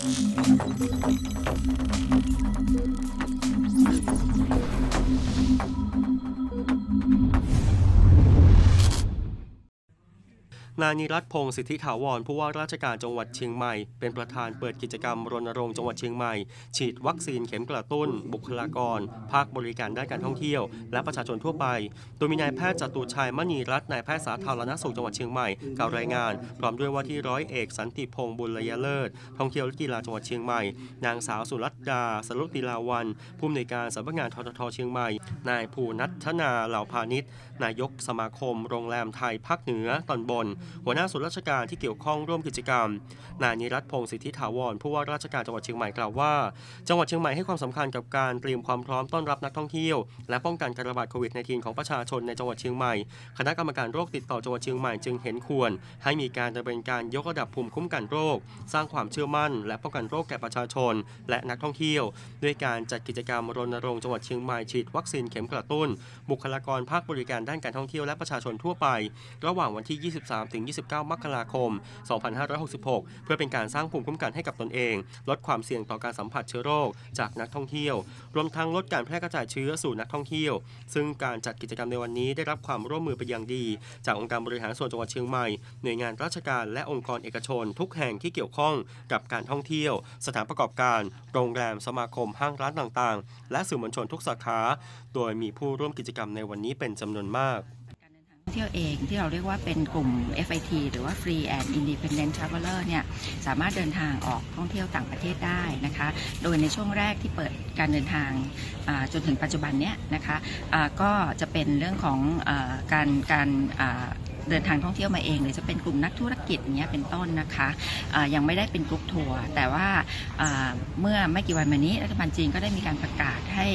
Thank you. นายนิรัตพงศ์สิทธิถาวรผู้ว่าราชการจังหวัดเชียงใหม่ เป็นประธานเปิดกิจกรรมรณรงค์จังหวัดเชียงใหม่ ฉีดวัคซีนเข็มกระตุ้น บุคลากร ภาคบริการด้านการท่องเที่ยว และประชาชนทั่วไป โดยมีนายแพทย์จตุชัยมณีรัตน์นายแพทย์สาธารณสุขจังหวัดเชียงใหม่กล่าวรายงาน พร้อมด้วยว่าที่ร้อยเอกสันติพงศ์บุญระยะเลิศท่องเที่ยวและกีฬาจังหวัดเชียงใหม่ นางสาวสุรัตดาสรุติลาวันผู้อำนวยการสำนักงานทททเชียงใหม่ นายภูนัทนาเหล่าพาณิชย์นายกสมาคม โรงแรมไทยภาคเหนือตอนบนหัวหน้าส่วนราชการที่เกี่ยวข้องร่วมกิจกรรม นายนิรัตพงศ์สิทธิถาวรผู้ว่าราชการจังหวัดเชียงใหม่กล่าวว่า จังหวัดเชียงใหม่ให้ความสำคัญกับการเตรียมความพร้อมต้อนรับนักท่องเที่ยวและป้องกันการระบาดโควิด -19 ของประชาชนในจังหวัดเชียงใหม่ คณะกรรมการโรคติดต่อจังหวัดเชียงใหม่จึงเห็นควร ให้มีการดำเนินการยกระดับภูมิคุ้มกันโรค สร้างความเชื่อมั่น และป้องกันโรคแก่ประชาชน และนักท่องเที่ยว ด้วยการจัดกิจกรรมรณรงค์จังหวัดเชียงใหม่ฉีดวัคซีนเข็มกระตุ้น บุคลากรภาคบริการด้านการท่องเที่ยวและประชาชนทั่วไป ระหว่างวันที่ 23ถึง 29 มกราคม 2566 เพื่อเป็นการสร้างภูมิคุ้มกันให้กับตนเอง ลดความเสี่ยงต่อการสัมผัสเชื้อโรคจากนักท่องเที่ยว รวมทั้งลดการแพร่กระจายเชื้อสู่นักท่องเที่ยว ซึ่งการจัดกิจกรรมในวันนี้ได้รับความร่วมมือเป็นอย่างดี จากองค์การบริหารส่วนจังหวัดเชียงใหม่ หน่วยงานราชการและองค์กรเอกชน ทุกแห่งที่เกี่ยวข้องกับการท่องเที่ยว สถานประกอบการ โรงแรม สมาคม ห้างร้านต่างๆ และสื่อมวลชนทุกสาขา โดยมีผู้ร่วมกิจกรรมในวันนี้เป็นจำนวนมาก ที่ยวเองที่เราเรียกว่าเป็นกลุ่ม FIT หรือว่า Free and Independent Traveler เนี่ยสามารถเดินทางออกท่องเที่ยวต่างประเทศได้นะคะ โดยในช่วงแรกที่เปิดการเดินทางจนถึงปัจจุบันเนี้ยนะคะอ่าก็จะเป็นเรื่องของอการการเดินทางท่องเที่ยวมาเองหรือจะเป็นกลุ่มนักธุรกิจเนี้ยเป็นต้นนะคะะยังไม่ได้เป็นกลุ่มทัวร์แต่ว่าเมื่อไม่กี่วันมานี้รัฐบาลจีนก็ได้มีการประกาศให้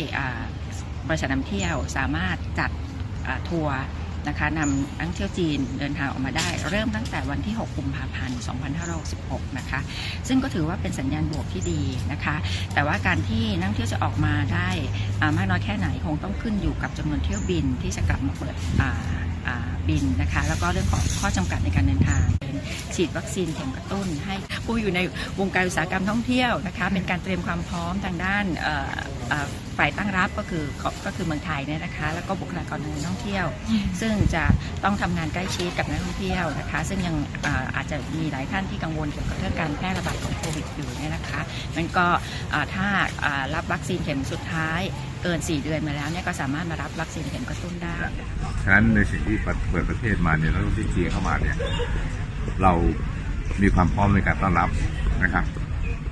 บริษัทนำเที่ยวสามารถจัดทัวร์ นะคะนำนักเที่ยวจีนเดินทางออกมาได้ เริ่มตั้งแต่วันที่ 6 กุมภาพันธ์ 2566 นะคะ ซึ่งก็ถือว่าเป็นสัญญาณบวกที่ดีนะคะ แต่ว่าการที่นักเที่ยวจะออกมาได้มากน้อยแค่ไหนคงต้องขึ้นอยู่กับจำนวนเที่ยวบินที่จะกลับมาเปิดบินนะคะ แล้วก็เรื่องของข้อจำกัดในการเดินทางฉีดวัคซีนเข็มกระตุ้นให้ผู้อยู่ในวงการอุตสาหกรรมท่องเที่ยวนะคะ เป็นการเตรียมความพร้อมทางด้าน ฝ่ายตั้งรับก็คือก็คือเมืองไทยเนี่ยนะคะ แล้วก็บุคลากรทางการท่องเที่ยว ซึ่งจะต้องทำงานใกล้ชิดกับนักท่องเที่ยวนะคะ ซึ่งยังอ่าอาจจะมีหลายท่านที่กังวลเกี่ยวกับเรื่องการแพร่ระบาดของโควิดอยู่เนี่ยนะคะมันก็อ่าถ้าอ่ารับวัคซีนเข็มสุดท้ายเกิน 4 เดือนมาแล้วเนี่ยก็สามารถมารับวัคซีนเข็มกระตุ้นได้ฉะนั้นในสิ่งที่เปิดประเทศมาเนี่ยแล้วที่จีนเข้ามาเนี่ยเรามีความพร้อมในการต้อนรับนะครับ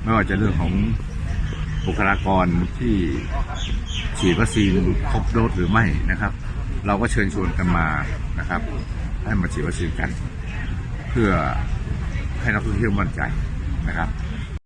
ไม่ว่าจะเรื่องของ บุคลากรที่ฉีดวัคซีนครบโดสหรือไม่นะครับ เราก็เชิญชวนกันมานะครับ ให้มาฉีดวัคซีนกัน เพื่อให้นักท่องเที่ยวมั่นใจนะครับ